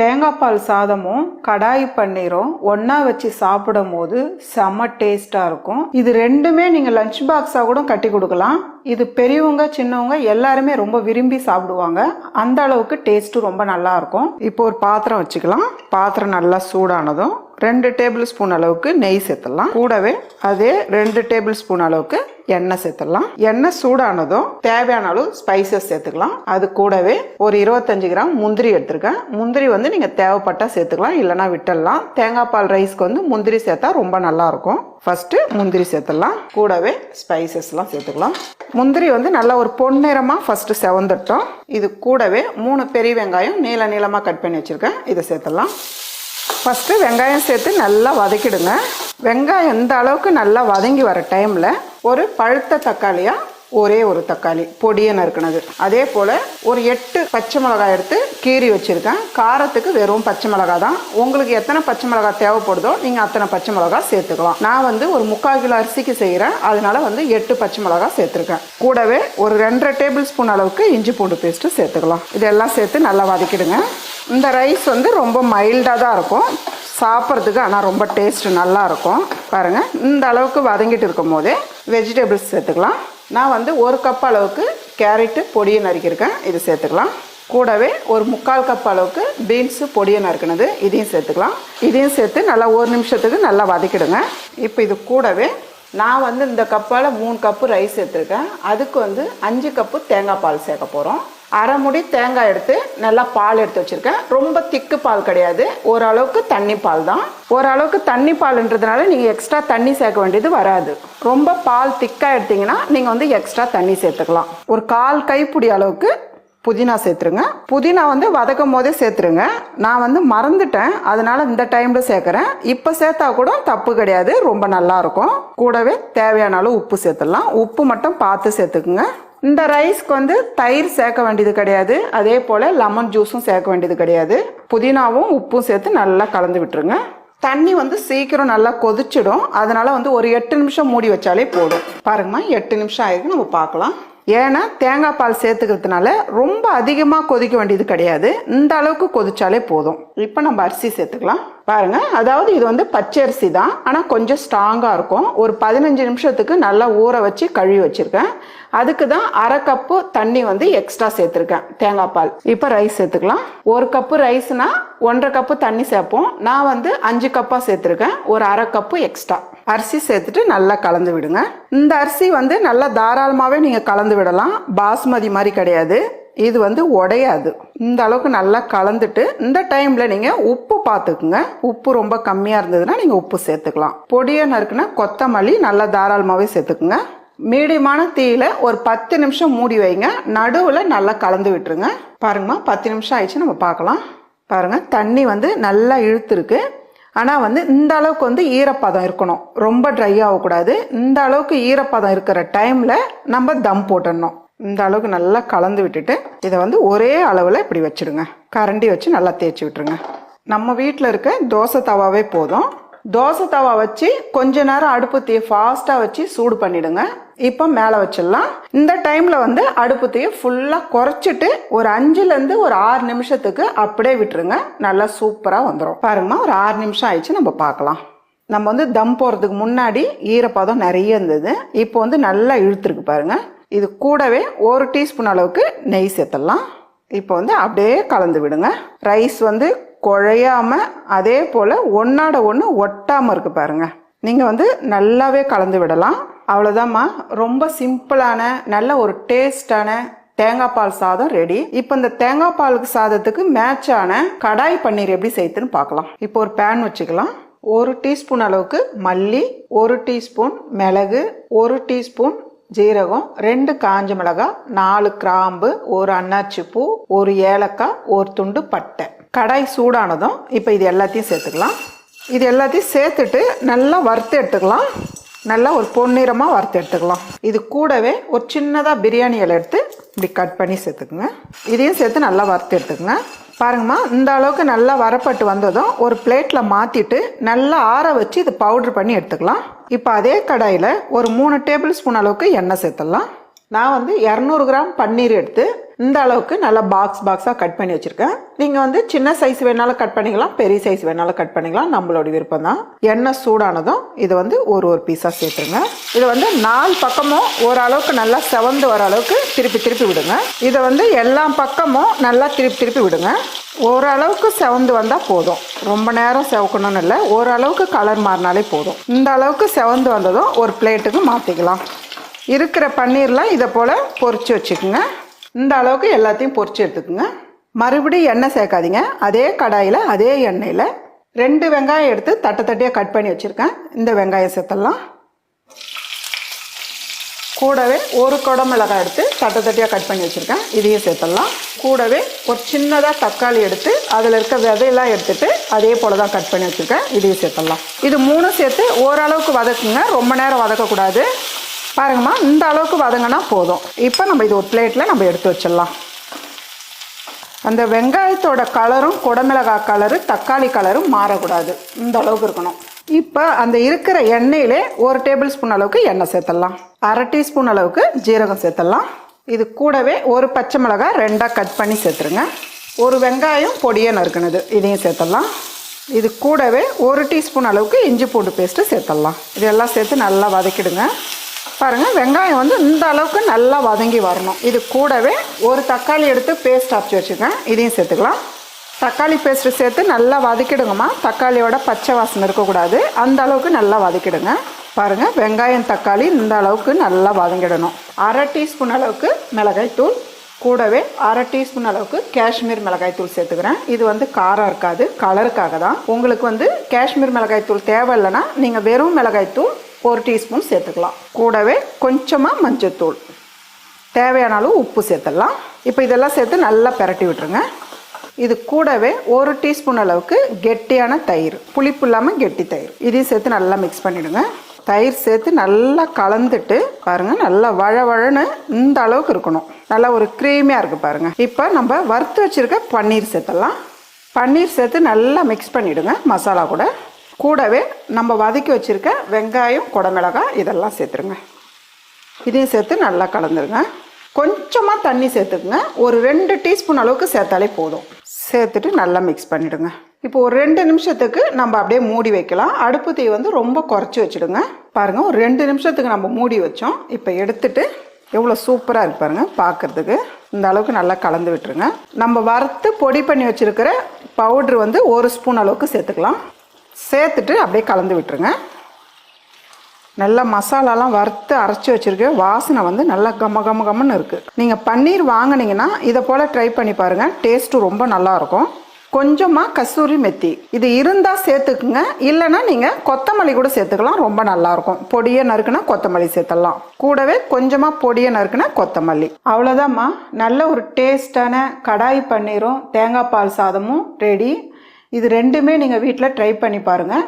தேங்காய் பால் சாதமும் கடாய் பன்னீரும் ஒன்றா வச்சு சாப்பிடும் போது செம்ம டேஸ்ட்டாக இருக்கும். இது ரெண்டுமே நீங்கள் லஞ்ச் பாக்ஸாக கூட கட்டி கொடுக்கலாம். இது பெரியவங்க சின்னவங்க எல்லாருமே ரொம்ப விரும்பி சாப்பிடுவாங்க. அந்த அளவுக்கு டேஸ்ட்டும் ரொம்ப நல்லாயிருக்கும் இப்போ ஒரு பாத்திரம் வச்சுக்கலாம். பாத்திரம் நல்லா சூடானதும் ரெண்டு டேபிள் ஸ்பூன் அளவுக்கு நெய் சேர்த்துடலாம். கூடவே அதே ரெண்டு டேபிள் ஸ்பூன் அளவுக்கு எண்ணெய் சேர்த்துடலாம். எண்ணெய் சூடானதும் தேவையான அளவு ஸ்பைசஸ் சேர்த்துக்கலாம். அது கூடவே ஒரு இருபத்தஞ்சு கிராம் முந்திரி எடுத்திருக்கேன். முந்திரி வந்து நீங்கள் தேவைப்பட்டா சேர்த்துக்கலாம் இல்லைனா விட்டுடலாம். தேங்காய் பால் ரைஸ்க்கு வந்து முந்திரி சேர்த்தா ரொம்ப நல்லா இருக்கும். ஃபர்ஸ்ட் முந்திரி சேர்த்துடலாம். கூடவே ஸ்பைசஸ்லாம் சேர்த்துக்கலாம். முந்திரி வந்து நல்லா ஒரு பொன்னிறமாக ஃபர்ஸ்ட் செவந்துட்டோம். இது கூடவே மூணு பெரிய வெங்காயம் நீள நீளமாக கட் பண்ணி வச்சுருக்கேன். இதை சேர்த்துடலாம். ஃபஸ்ட்டு வெங்காயம் சேர்த்து நல்லா வதக்கிடுங்க. வெங்காயம் இந்த அளவுக்கு நல்லா வதங்கி வர டைமில் ஒரு பழுத்த தக்காளியாக ஒரே ஒரு தக்காளி பொடியை நறுக்கினது. அதே போல் ஒரு எட்டு பச்சை மிளகாய் எடுத்து கீறி வச்சுருக்கேன். காரத்துக்கு வெறும் பச்சை மிளகாய் தான். உங்களுக்கு எத்தனை பச்சை மிளகாய் தேவைப்படுதோ நீங்கள் அத்தனை பச்சை மிளகாய் சேர்த்துக்கலாம். நான் வந்து ஒரு முக்கால் கிலோ அரிசிக்கு செய்கிறேன் அதனால வந்து எட்டு பச்சை மிளகாய் சேர்த்துருக்கேன். கூடவே ஒரு ரெண்டரை டேபிள் ஸ்பூன் அளவுக்கு இஞ்சி பூண்டு பேஸ்ட்டு சேர்த்துக்கலாம். இதெல்லாம் சேர்த்து நல்லா வதக்கிடுங்க. இந்த ரைஸ் வந்து ரொம்ப மைல்டாக தான் இருக்கும். சாப்பிட்றதுக்கு ஆனால் ரொம்ப டேஸ்ட் நல்லா இருக்கும். பாருங்கள் இந்த அளவுக்கு வதங்கிட்டு இருக்கும் போதே வெஜிடபிள்ஸ் சேர்த்துக்கலாம். நான் வந்து ஒரு கப் அளவுக்கு கேரட்டு பொடியை நறுக்கியிருக்கேன் இது சேர்த்துக்கலாம். கூடவே ஒரு முக்கால் கப் அளவுக்கு பீன்ஸு பொடியை நறுக்கினது இதையும் சேர்த்துக்கலாம். இதையும் சேர்த்து நல்லா ஒரு நிமிஷத்துக்கு நல்லா வதக்கிடுங்க. இப்போ இது கூடவே நான் வந்து இந்த கப்பால் மூணு கப்பு ரைஸ் சேர்த்துருக்கேன். அதுக்கு வந்து அஞ்சு கப்பு தேங்காய் பால் சேர்க்க போகிறோம் அரை முடி தேங்காய் எடுத்து நல்லா பால் எடுத்து வச்சுருக்கேன். ரொம்ப திக்கு பால் கிடையாது. ஓரளவுக்கு தண்ணி பால் தான். ஓரளவுக்கு தண்ணி பால்ன்றதுனால நீங்கள் எக்ஸ்ட்ரா தண்ணி சேர்க்க வேண்டியது வராது. ரொம்ப பால் திக்காக எடுத்தீங்கன்னா நீங்கள் வந்து எக்ஸ்ட்ரா தண்ணி சேர்த்துக்கலாம். ஒரு கால் கைப்பிடி அளவுக்கு புதினா சேர்த்துருங்க. புதினா வந்து வதக்கும் போதே சேர்த்துருங்க. நான் வந்து மறந்துட்டேன். அதனால் இந்த டைமில் சேர்க்குறேன். இப்போ சேர்த்தா கூட தப்பு கிடையாது. ரொம்ப நல்லாயிருக்கும் கூடவே தேவையான அளவு உப்பு சேர்த்துடலாம். உப்பு மட்டும் பார்த்து சேர்த்துக்குங்க. இந்த ரைஸ்க்கு வந்து தயிர் சேர்க்க வேண்டியது கிடையாது. அதே போல் லெமன் ஜூஸும் சேர்க்க வேண்டியது கிடையாது. புதினாவும் உப்பும் சேர்த்து நல்லா கலந்து விட்டுருங்க. தண்ணி வந்து சீக்கிரம் நல்லா கொதிச்சிடும். அதனால வந்து ஒரு எட்டு நிமிஷம் மூடி வச்சாலே போதும். பாருங்கம்மா எட்டு நிமிஷம் ஆயிருக்கு. நம்ம பார்க்கலாம். ஏன்னா தேங்காய் பால் சேர்த்துக்கிறதுனால ரொம்ப அதிகமாக கொதிக்க வேண்டியது கிடையாது. இந்த அளவுக்கு கொதிச்சாலே போதும். இப்போ நம்ம அரிசி சேர்த்துக்கலாம். பாருங்க. அதாவது இது வந்து பச்சை அரிசி தான். ஆனால் கொஞ்சம் ஸ்ட்ராங்காக இருக்கும். ஒரு பதினஞ்சு நிமிஷத்துக்கு நல்லா ஊற வச்சு கழுவி வச்சுருக்கேன். அதுக்கு தான் அரை கப்பு தண்ணி வந்து எக்ஸ்ட்ரா சேர்த்துருக்கேன். தேங்காய் பால். இப்போ ரைஸ் சேர்த்துக்கலாம். ஒரு கப்பு ரைஸ்னா ஒன்றரை கப்பு தண்ணி சேர்ப்போம். நான் வந்து அஞ்சு கப்பாக சேர்த்துருக்கேன். ஒரு அரை கப்பு எக்ஸ்ட்ரா அரிசி சேர்த்துட்டு நல்லா கலந்து விடுங்க. இந்த அரிசி வந்து நல்லா தாராளமாகவே நீங்கள் கலந்து விடலாம். பாஸ்மதி மாதிரி கிடையாது. இது வந்து உடையாது. இந்த அளவுக்கு நல்லா கலந்துட்டு இந்த டைமில் நீங்கள் உப்பு பார்த்துக்குங்க. உப்பு ரொம்ப கம்மியாக இருந்ததுன்னா நீங்கள் உப்பு சேர்த்துக்கலாம். பொடியாக நறுக்குன்னா கொத்தமல்லி நல்லா தாராளமாகவே சேர்த்துக்குங்க. மீடியமான தீயில ஒரு பத்து நிமிஷம் மூடி வைங்க. நடுவில் நல்லா கலந்து விட்டுருங்க. பாருங்கம்மா பத்து நிமிஷம் ஆயிடுச்சு நம்ம பார்க்கலாம். பாருங்க தண்ணி வந்து நல்லா இழுத்துருக்கு. ஆனால் வந்து இந்த அளவுக்கு வந்து ஈரப்பதம் இருக்கணும். ரொம்ப ட்ரை ஆகக்கூடாது. இந்த அளவுக்கு ஈரப்பதம் இருக்கிற டைமில் நம்ம தம் போட்டுடணும். இந்த அளவுக்கு நல்லா கலந்து விட்டுட்டு இதை வந்து ஒரே அளவில் இப்படி வச்சுடுங்க. கரண்டி வச்சு நல்லா தேய்ச்சி விட்டுருங்க. நம்ம வீட்டில் இருக்க தோசை தவாவே போதும். தோசை தவா வச்சு கொஞ்ச நேரம் அடுப்பு தீ ஃபாஸ்ட்டாக வச்சு சூடு பண்ணிடுங்க. இப்போ மேலே வச்சிடலாம். இந்த டைமில் வந்து அடுப்பு தீயை ஃபுல்லாக குறைச்சிட்டு ஒரு அஞ்சுலேருந்து ஒரு ஆறு நிமிஷத்துக்கு அப்படியே விட்டுருங்க. நல்லா சூப்பராக வந்துடும் பாருங்கம்மா ஒரு ஆறு நிமிஷம் ஆயிடுச்சு நம்ம பார்க்கலாம். நம்ம வந்து தம் போகிறதுக்கு முன்னாடி ஈரப்பதம் நிறைய இருந்தது. இப்போ வந்து நல்லா இழுத்துருக்கு பாருங்கள் இது கூடவே ஒரு டீஸ்பூன் அளவுக்கு நெய் சேர்த்துடலாம். இப்போ வந்து அப்படியே கலந்து விடுங்க. ரைஸ் வந்து குழையாமல் அதே போல் ஒன்றாட ஒன்று ஒட்டாமல் இருக்கு பாருங்கள் நீங்கள் வந்து நல்லாவே கலந்து விடலாம். அவ்வளோதாம்மா ரொம்ப சிம்பிளான நல்ல ஒரு டேஸ்டான தேங்காய் பால் சாதம் ரெடி. இப்போ இந்த தேங்காய் பாலுக்கு சாதத்துக்கு மேட்சான கடாய் பன்னீர் எப்படி செய்யுதுன்னு பார்க்கலாம். இப்போ ஒரு பேன் வச்சுக்கலாம். ஒரு டீஸ்பூன் அளவுக்கு மல்லி ஒரு டீஸ்பூன் மிளகு ஒரு டீஸ்பூன் ஜீரகம் ரெண்டு காஞ்ச மிளகாய் நாலு கிராம்பு ஒரு அன்னாச்சி பூ ஒரு ஏலக்காய் ஒரு துண்டு பட்டை. கடாய் சூடானதும் இப்போ இது எல்லாத்தையும் சேர்த்துக்கலாம். இது எல்லாத்தையும் சேர்த்துட்டு நல்லா வறுத்து எடுத்துக்கலாம். நல்லா ஒரு பொன்னிறமாக வறுத்து எடுத்துக்கலாம். இது கூடவே ஒரு சின்னதாக பிரியாணி இலை எடுத்து இப்படி கட் பண்ணி சேர்த்துக்குங்க. இதையும் சேர்த்து நல்லா வறுத்து எடுத்துக்கங்க. பாருங்கம்மா இந்த அளவுக்கு நல்லா வரப்பட்டு வந்ததும் ஒரு பிளேட்டில் மாற்றிட்டு நல்லா ஆற வச்சு இது பவுட்ரு பண்ணி எடுத்துக்கலாம். இப்போ அதே கடாயில் ஒரு மூணு டேபிள் ஸ்பூன் அளவுக்கு எண்ணெய் சேர்த்துடலாம். நான் வந்து இரநூறு கிராம் பன்னீர் எடுத்து இந்த அளவுக்கு நல்லா பாக்ஸ் பாக்ஸாக கட் பண்ணி வச்சுருக்கேன். நீங்கள் வந்து சின்ன சைஸ் வேணாலும் கட் பண்ணிக்கலாம் பெரிய சைஸ் வேணாலும் கட் பண்ணிக்கலாம் நம்மளோட விருப்பம் தான். எண்ணெய் சூடானதும் இது வந்து ஒரு ஒரு பீஸாக சேர்த்துருங்க. இது வந்து நாலு பக்கமும் ஓரளவுக்கு நல்லா செவந்து வர அளவுக்கு திருப்பி திருப்பி விடுங்க. இதை வந்து எல்லா பக்கமும் நல்லா திருப்பி திருப்பி விடுங்க. ஓரளவுக்கு செவந்து வந்தால் போதும். ரொம்ப நேரம் செவக்கணும்னு இல்லை ஓரளவுக்கு கலர் மாறினாலே போதும். இந்த அளவுக்கு செவந்து வந்ததும் ஒரு பிளேட்டுக்கு மாற்றிக்கலாம் இருக்கிற பன்னீர்லாம் இதை போல் பொறிச்சு வச்சுக்கோங்க. இந்த அளவுக்கு எல்லாத்தையும் பொறிச்சு எடுத்துக்கோங்க. மறுபடியும் எண்ணெய் சேர்க்காதீங்க. அதே கடாயில் அதே எண்ணெயில் ரெண்டு வெங்காயம் எடுத்து தட்டை தட்டியாக கட் பண்ணி வச்சுருக்கேன். இந்த வெங்காயம் சேர்த்துடலாம். கூடவே ஒரு குடமிளகாய் எடுத்து தட்டை தட்டியாக கட் பண்ணி வச்சுருக்கேன். இதையும் சேர்த்துடலாம். கூடவே ஒரு சின்னதாக தக்காளி எடுத்து அதில் இருக்க விதையெல்லாம் எடுத்துட்டு அதே போல் தான் கட் பண்ணி வச்சுருக்கேன். இதையும் சேர்த்துடலாம். இது மூணும் சேர்த்து ஓரளவுக்கு வதக்குங்க. ரொம்ப நேரம் வதக்கக்கூடாது. பாருங்கம்மா இந்த அளவுக்கு வதங்கினா போதும். இப்போ நம்ம இது ஒரு பிளேட்டில் நம்ம எடுத்து வச்சிடலாம். அந்த வெங்காயத்தோட கலரும் குடமிளகாய் கலரு தக்காளி கலரும் மாறக்கூடாது. இந்த அளவுக்கு இருக்கணும். இப்போ அந்த இருக்கிற எண்ணெயிலே ஒரு டேபிள் ஸ்பூன் அளவுக்கு எண்ணெய் சேர்த்துடலாம். அரை டீஸ்பூன் அளவுக்கு ஜீரகம் சேர்த்துடலாம். இது கூடவே ஒரு பச்சை மிளகாய் ரெண்டாக கட் பண்ணி சேர்த்துருங்க. ஒரு வெங்காயம் பொடியை நறுக்கினது இதையும் சேர்த்துடலாம். இது கூடவே ஒரு டீஸ்பூன் அளவுக்கு இஞ்சி பூண்டு பேஸ்ட்டு சேர்த்துடலாம். இதெல்லாம் சேர்த்து நல்லா வதக்கிடுங்க. பாருங்கள் வெங்காயம் வந்து இந்த அளவுக்கு நல்லா வதங்கி வரணும். இது கூடவே ஒரு தக்காளி எடுத்து பேஸ்ட் அரைச்சி வச்சுருக்கேன் இதையும் சேர்த்துக்கலாம். தக்காளி பேஸ்ட்டு சேர்த்து நல்லா வதக்கிடுங்கம்மா. தக்காளியோட பச்சை வாசனை இருக்கக்கூடாது. அந்த அளவுக்கு நல்லா வதக்கிடுங்க. பாருங்கள் வெங்காயம் தக்காளி இந்த அளவுக்கு நல்லா வதங்கிடணும். அரை டீஸ்பூன் அளவுக்கு மிளகாய் தூள். கூடவே அரை டீஸ்பூன் அளவுக்கு காஷ்மீர் மிளகாய் தூள் சேர்த்துக்கிறேன். இது வந்து காரம் இருக்காது கலருக்காக தான். உங்களுக்கு வந்து காஷ்மீர் மிளகாய் தூள் தேவையில்லைன்னா நீங்கள் வெறும் மிளகாய் தூள் ஒரு டீஸ்பூன் சேர்த்துக்கலாம். கூடவே கொஞ்சமாக மஞ்சத்தூள். தேவையான அளவு உப்பு சேர்த்துடலாம். இப்போ இதெல்லாம் சேர்த்து நல்லா பிரட்டி விட்டுருங்க. இது கூடவே ஒரு டீஸ்பூன் அளவுக்கு கெட்டியான தயிர். புளிப்பு இல்லாமல் கெட்டி தயிர். இதையும் சேர்த்து நல்லா மிக்ஸ் பண்ணிவிடுங்க தயிர் சேர்த்து நல்லா கலந்துட்டு பாருங்கள் நல்லா வழ வழன்னு இந்த அளவுக்கு இருக்கணும். நல்லா ஒரு க்ரீமியாக இருக்குது பாருங்கள் இப்போ நம்ம வறுத்து வச்சுருக்க பன்னீர் சேர்த்துடலாம். பன்னீர் சேர்த்து நல்லா மிக்ஸ் பண்ணிவிடுங்க மசாலா கூட. கூடவே நம்ம வதக்கி வச்சுருக்க வெங்காயம் குடமிளகாய் இதெல்லாம் சேர்த்துருங்க. இதையும் சேர்த்து நல்லா கலந்துருங்க. கொஞ்சமாக தண்ணி சேர்த்துக்குங்க. ஒரு ரெண்டு டீஸ்பூன் அளவுக்கு சேர்த்தாலே போதும். சேர்த்துட்டு நல்லா மிக்ஸ் பண்ணிவிடுங்க இப்போ ஒரு ரெண்டு நிமிஷத்துக்கு நம்ம அப்படியே மூடி வைக்கலாம். அடுப்பு தீ வந்து ரொம்ப குறைச்சி வச்சுடுங்க. பாருங்கள் ஒரு ரெண்டு நிமிஷத்துக்கு நம்ம மூடி வச்சோம். இப்போ எடுத்துட்டு எவ்வளோ சூப்பராக இருப்பாருங்க பார்க்குறதுக்கு இந்த அளவுக்கு நல்லா கலந்து விட்டுருங்க. நம்ம வறுத்து பொடி பண்ணி வச்சுருக்கிற பவுட்ரு வந்து ஒரு ஸ்பூன் அளவுக்கு சேர்த்துக்கலாம். சேர்த்துட்டு அப்படியே கலந்து விட்டுருங்க. நல்லா மசாலாலாம் வறுத்து அரைச்சி வச்சுருக்கேன் வாசனை வந்து நல்லா கம கம கம்னு இருக்குது நீங்கள் பன்னீர் வாங்கினீங்கன்னா இதை போல் ட்ரை பண்ணி பாருங்கள் டேஸ்ட்டு ரொம்ப நல்லாயிருக்கும் கொஞ்சமாக கஸ்தூரி மெத்தி. இது இருந்தால் சேர்த்துக்குங்க. இல்லைன்னா நீங்கள் கொத்தமல்லி கூட சேர்த்துக்கலாம். ரொம்ப நல்லாயிருக்கும் பொடியை நறுக்குனா கொத்தமல்லி சேர்த்துடலாம். கூடவே கொஞ்சமாக பொடியை நறுக்குனா கொத்தமல்லி. அவ்வளோதாம்மா நல்ல ஒரு டேஸ்டான கடாய் பன்னீரும் தேங்காய் பால் சாதமும் ரெடி இது ரெண்டுமே நீங்கள் வீட்டில் ட்ரை பண்ணி பாருங்கள்